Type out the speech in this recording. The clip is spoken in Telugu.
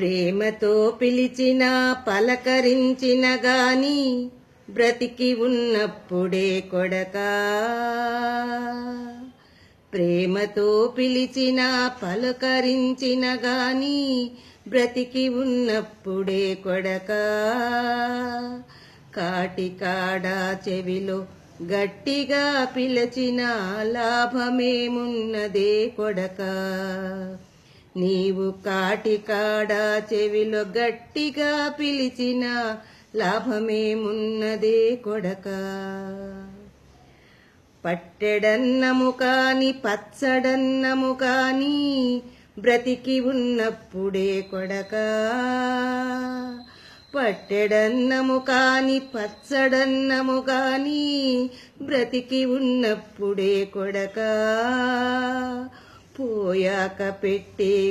ప్రేమతో పిలిచిన పలకరించిన గాని బ్రతికి ఉన్నప్పుడే కొడకా. ప్రేమతో పిలిచిన పలకరించిన గాని బ్రతికి ఉన్నప్పుడే కొడకా. కాటికాడా చెవిలో గట్టిగా పిలచిన లాభమేమున్నదే కొడకా. నీవు కాటికాడా చెవిలో గట్టిగా పిలిచిన లాభమేమున్నదే కొడక. పట్టెడన్నము కాని పచ్చడన్నము కాని బ్రతికి ఉన్నప్పుడే కొడకా. పట్టెడన్నము కాని పచ్చడన్నము కాని బ్రతికి ఉన్నప్పుడే కొడకా. పోయాక పెట్టేవి